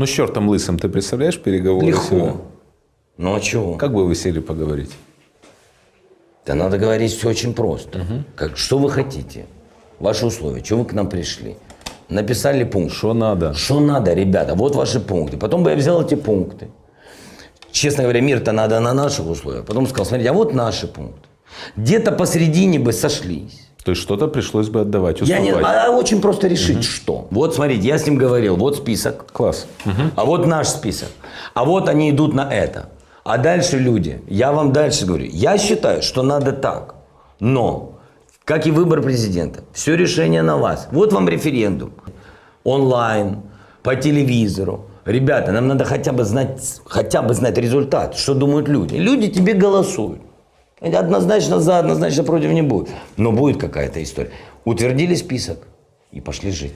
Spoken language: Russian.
Ну, с чертом лысым ты представляешь переговоры Легко. сегодня? Ну а чего? Как бы вы сели поговорить? Да надо говорить все очень просто. Как, что вы хотите? Ваши условия. Чего вы к нам пришли? Написали пункт. Что надо? Что надо, ребята? Вот ваши пункты. Потом бы я взял эти пункты. Честно говоря, мир-то надо на наших условиях. Потом сказал, смотрите, а вот наши пункты. Где-то посередине бы сошлись. То есть что-то пришлось бы отдавать, Я уступать. не, а очень просто решить, что. Вот смотрите, я с ним говорил, вот список. Класс. А вот наш список. А вот они идут на это. А дальше люди. Я вам дальше говорю. Я считаю, что надо так. Но, как и выбор президента, все решение на вас. Вот вам референдум. Онлайн, по телевизору. Ребята, нам надо хотя бы знать, хотя бы знать результат, что думают люди. Люди тебе голосуют. Однозначно за, однозначно против не будет. Но будет какая-то история. Утвердили список и пошли жить.